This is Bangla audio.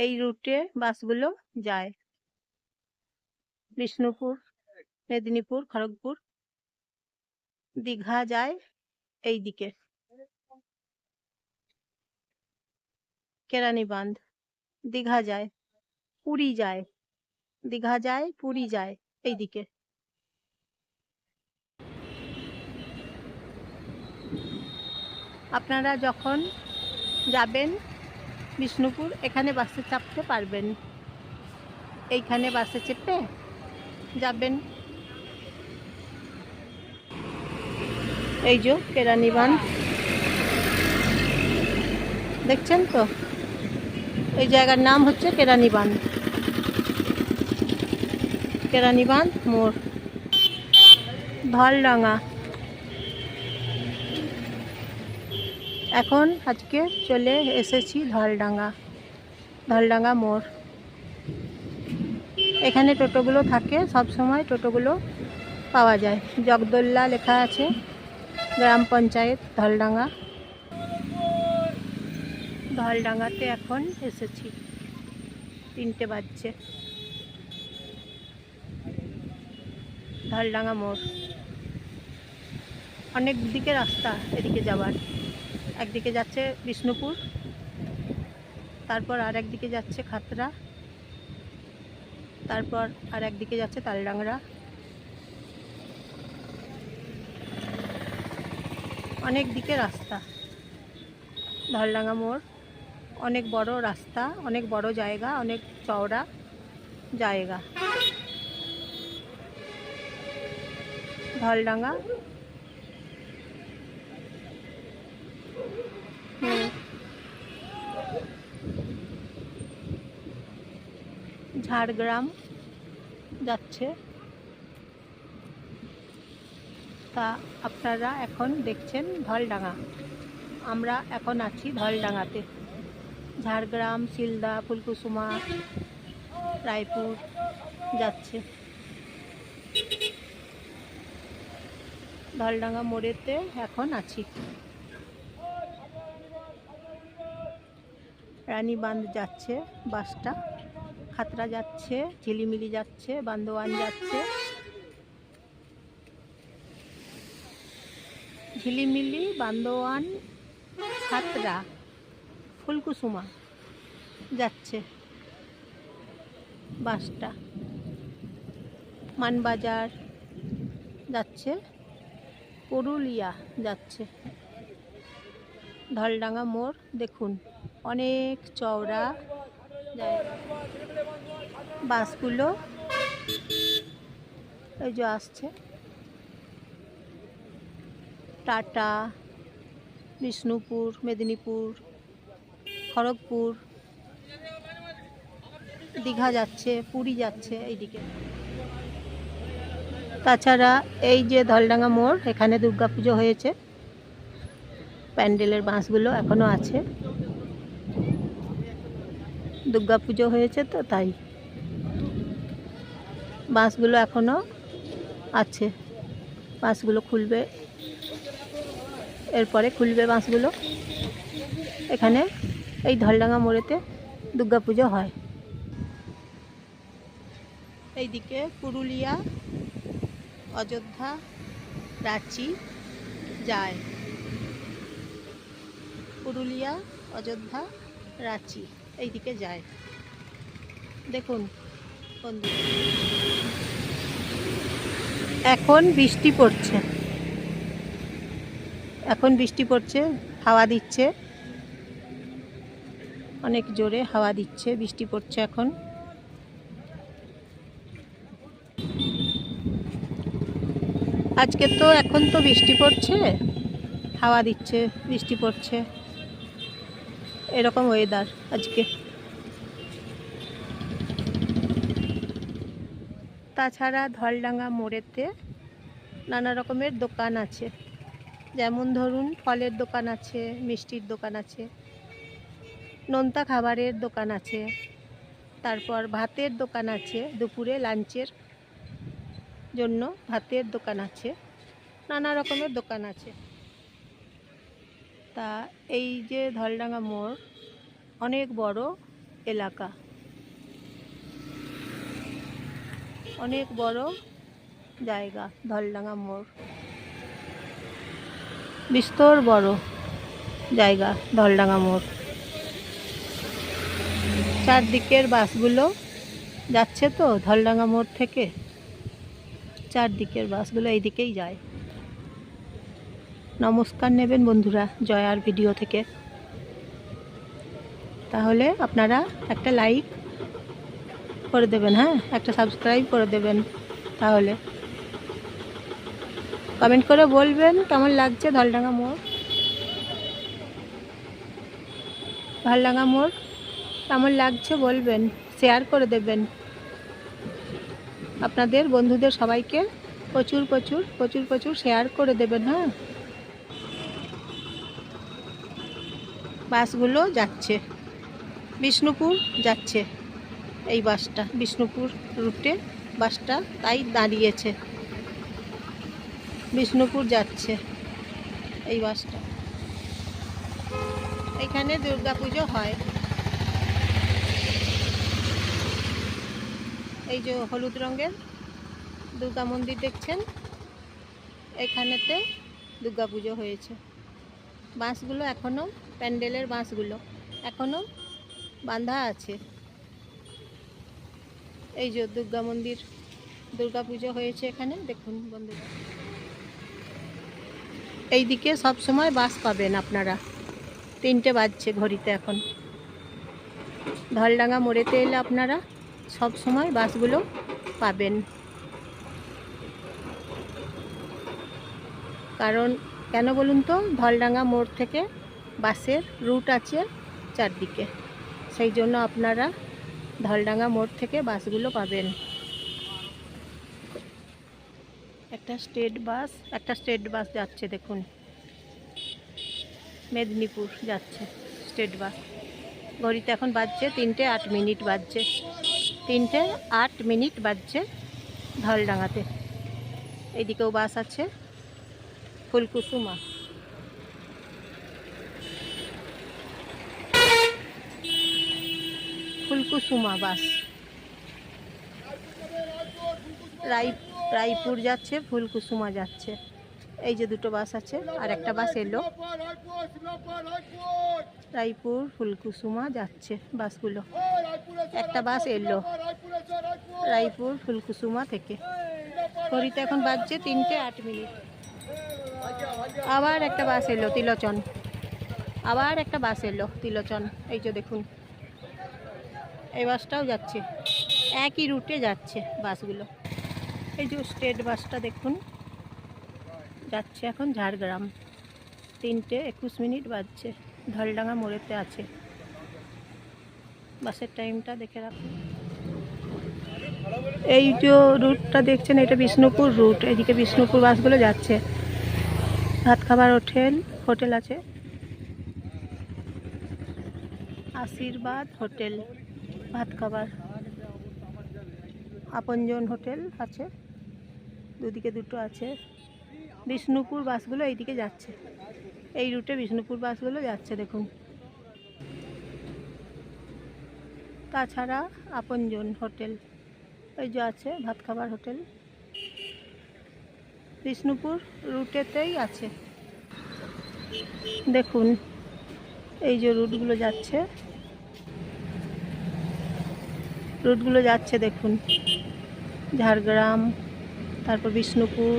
এই রুটে বাসগুলো যায়। বিষ্ণুপুর, মেদিনীপুর, খড়গপুর, দীঘা যায় এই দিকে কেরানি বাঁধ দীঘা যায়, পুরী যায়, দীঘা যায়, পুরী যায় এইদিকে। আপনারা যখন যাবেন বিষ্ণুপুর, এখানে বাসে চাপতে পারবেন। এইখানে বাসে চেপে যাবেন। এই যে কেরানি বাঁধ। দেখছেন তো? এই জায়গার নাম হচ্ছে কেরানি বাঁধ। কেরানি বাঁধ, মোড়। এখন আজকে চলে এসেছি ধলডাঙ্গা ধলডাঙ্গা মোড়। এখানে টোটোগুলো থাকে, সব সময় টোটোগুলো পাওয়া যায়। জগদোল্লা লেখা আছে, গ্রাম পঞ্চায়েত ধলডাঙ্গা। ধলডাঙ্গাতে এখন এসেছি, তিনটে বাজছে। ধলডাঙ্গা মোড়। অনেক দিকে রাস্তা এদিকে যাবার একদিকে যাচ্ছে বিষ্ণুপুর, তারপর আর একদিকে যাচ্ছে খাতরা, তারপর আর একদিকে যাচ্ছে তালডাংরা। অনেক দিকে রাস্তা, ধলডাঙ্গা মোড়, অনেক বড় রাস্তা, অনেক বড় জায়গা, অনেক চওড়া জায়গা। ধলডাঙ্গা ঝাড়গ্রাম যাচ্ছে। তা আপনারা এখন দেখছেন ধলডাঙ্গা আমরা এখন আছি ধলডাঙ্গাতে ঝাড়গ্রাম, শিলদা, ফুলকুসুমা, রায়পুর যাচ্ছে। ধলডাঙ্গা মোড়েতে এখন আছি। রানীবাঁধ যাচ্ছে বাসটা। খাতরা যাচ্ছে, ঝিলিমিলি যাচ্ছে, বান্দোয়ান যাচ্ছে। ঝিলিমিলি, বান্দোয়ান, খাতরা, ফুলকুসুমা যাচ্ছে বাসটা। মানবাজার যাচ্ছে, পুরুলিয়া যাচ্ছে। ধলডাঙ্গা মোড়, দেখুন, অনেক চওড়া জায়গা। বাসগুলো এই যে আসছে। টাটা, বিষ্ণুপুর, মেদিনীপুর, খড়গপুর, দীঘা যাচ্ছে, পুরী যাচ্ছে এইদিকে। তাছাড়া এই যে ধলডাঙ্গা মোড়, এখানে দুর্গাপুজো হয়েছে। প্যান্ডেলের বাঁশগুলো এখনও আছে। দুর্গাপুজো হয়েছে তো, তাই। বাঁশগুলো এখনও আছে। বাঁশগুলো খুলবে। এরপরে খুলবে বাঁশগুলো এখানে এই ধলডাঙ্গা মোড়েতে দুর্গাপুজো হয়। এইদিকে পুরুলিয়া, অযোধ্যা, রাঁচি যায়। পুরুলিয়া, অযোধ্যা, রাঁচি এইদিকে যায়। দেখুন এখন বৃষ্টি পড়ছে। এখন বৃষ্টি পড়ছে, হাওয়া দিচ্ছে। অনেক জোরে হাওয়া দিচ্ছে, বৃষ্টি পড়ছে এখন। আজকে তো এখন তো বৃষ্টি পড়ছে, হাওয়া দিচ্ছে, বৃষ্টি পড়ছে। এরকম ওয়েদার আজকে। তাছাড়া ধলডাঙ্গা মোড়েতে নানা রকমের দোকান আছে। যেমন ধরুন ফলের দোকান আছে, মিষ্টির দোকান আছে, নোনতা খাবারের দোকান আছে, তারপর ভাতের দোকান আছে, দুপুরে লাঞ্চের জন্য ভাতের দোকান আছে, নানা রকমের দোকান আছে। তা এই যে ধলডাঙ্গা মোড় অনেক বড় এলাকা। অনেক বড় জায়গা, ধলডাঙ্গা মোড়। বিস্তর বড় জায়গা, ধলডাঙ্গা মোড়। চারদিকের বাসগুলো যাচ্ছে তো ধলডাঙ্গা মোড় থেকে। চারদিকের বাসগুলো এই দিকেই যায়। নমস্কার নেবেন বন্ধুরা জয়ার ভিডিও থেকে। তাহলে আপনারা একটা লাইক করে দেবেন হ্যাঁ? একটা সাবস্ক্রাইব করে দেবেন তাহলে। কমেন্ট করে বলবেন কেমন লাগছে ধলডাঙ্গা মোড়? ধলডাঙ্গা মোড় কেমন লাগছে বলবেন শেয়ার করে দেবেন। আপনাদের বন্ধুদের সবাইকে প্রচুর প্রচুর প্রচুর প্রচুর শেয়ার করে দেবেন হ্যাঁ? বাসগুলো যাচ্ছে। বিষ্ণুপুর যাচ্ছে। এই বাসটা, বিষ্ণুপুর রুটে বাসটা তাই দাঁড়িয়েছে। বিষ্ণুপুর যাচ্ছে এই বাসটা। এখানে দুর্গাপুজো হয়। এই যে হলুদ রঙের দুর্গা মন্দির দেখছেন? এখানেতে দুর্গাপুজো হয়েছে। বাঁশগুলো এখনও প্যান্ডেলের বাঁশগুলো এখনও বাঁধা আছে। এই যে দুর্গা মন্দির, দুর্গা পুজো হয়েছে এখানে, দেখুন বন্ধুরা। এইদিকে সব সময় বাস পাবেন আপনারা। তিনটে বাজছে ঘড়িতে এখন। ধলডাঙ্গা মোড়েতে এলে আপনারা সব সময় বাসগুলো পাবেন। কারণ, কেন বলুন তো, ধলডাঙ্গা মোড় থেকে বাসের রুট আছে চারদিকে। সেই জন্য আপনারা ধলডাঙ্গা মোড় থেকে বাসগুলো পাবেন। একটা স্টেট বাস, একটা স্টেট বাস যাচ্ছে দেখুন। মেদিনীপুর যাচ্ছে স্টেট বাস। ঘড়িতে এখন বাজছে তিনটে আট মিনিট বাজছে। তিনটে আট মিনিট বাজছে ধলডাঙ্গাতে এইদিকেও বাস আছে। ফুলকুসুমা। ফুলকুসুমা বাস। রাই, রায়পুর যাচ্ছে, ফুলকুসুমা যাচ্ছে। এই যে দুটো বাস আছে আর একটা বাস এলো। রায়পুর ফুলকুসুমা যাচ্ছে বাসগুলো। একটা বাস এলো রায়পুর ফুলকুসুমা থেকে। ঘড়িতে এখন বাজছে তিনটে আট মিনিট। আবার একটা বাস এলো, তিলোচন। আবার একটা বাস এলো, তিলোচন। এই যে দেখুন এই বাসটাও যাচ্ছে। একই রুটে যাচ্ছে বাসগুলো। এই যে স্টেট বাসটা দেখুন। যাচ্ছে এখন ঝাড়গ্রাম। তিনটে একুশ মিনিট বাজছে। ধলডাঙ্গা মোড়েতে আছে। বাসের টাইমটা দেখে রাখুন। এই যে রুটটা দেখছেন, এটা বিষ্ণুপুর রুট এদিকে বিষ্ণুপুর বাসগুলো যাচ্ছে। ভাত খাবার হোটেল হোটেল আছে। আশীর্বাদ হোটেল ভাত খাবার। আপনজন হোটেল আছে, দুদিকে দুটো আছে। বিষ্ণুপুর বাসগুলো এইদিকে যাচ্ছে। এই রুটে বিষ্ণুপুর বাসগুলো যাচ্ছে, দেখুন। তাছাড়া আপনজন হোটেল, ওই যে আছে ভাত খাবার হোটেল। বিষ্ণুপুর রুটেতেই আছে। দেখুন, এই যে রুটগুলো যাচ্ছে। রুটগুলো যাচ্ছে দেখুন ঝাড়গ্রাম তারপর বিষ্ণুপুর।